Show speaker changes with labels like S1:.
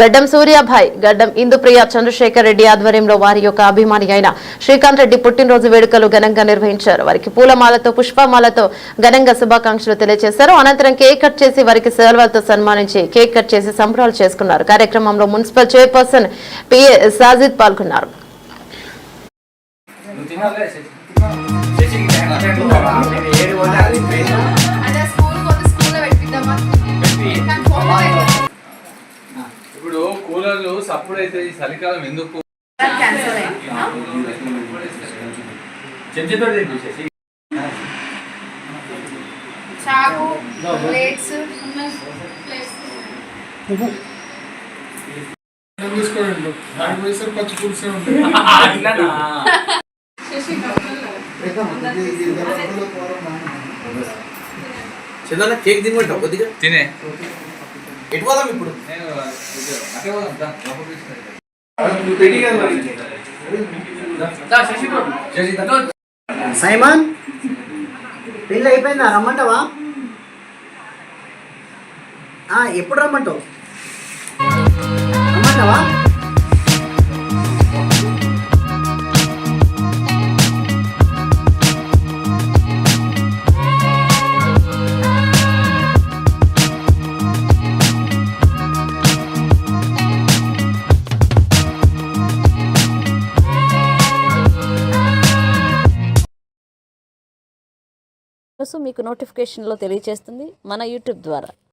S1: గడ్డం సూర్యాభాయ్ గడ్డం ఇందుప్రియ చంద్రశేఖర్ రెడ్డి ఆధ్వర్యంలో వారి యొక్క అభిమాని అయిన శ్రీకాంత్ రెడ్డి పుట్టినరోజు వేడుకలు ఘనంగా నిర్వహించారు. వారికి పూలమాలతో పుష్పమాలతో ఘనంగా శుభాకాంక్షలు తెలియజేశారు. అనంతరం కేక్ కట్ చేసి వారికి సెలవులతో సన్మానించి కేక్ కట్ చేసి సంబరాలు చేసుకున్నారు. కార్యక్రమంలో మున్సిపల్ చైర్పర్సన్ పిఏ సాజిద్ పాల్గొన్నారు.
S2: అదే
S3: అయితే ఈ చలికాలం ఎందుకు
S2: చాకు ప్లేట్స్
S4: తీసుకోండి దానికి పోయేసరికి పచ్చి పులుసే ఉంటుంది
S5: చందన కేక్ తినమంటావు కొద్దిగా
S3: తినే
S5: ఎటు పోదాం ఇప్పుడు.
S6: సైమన్ పెళ్ళి అయిపోయిందా? రమ్మంటావా? ఆ, ఎప్పుడు రమ్మంటావు? రమ్మంటావా?
S7: మీకు నోటిఫికేషన్లో తెలియజేస్తుంది మన యూట్యూబ్ ద్వారా.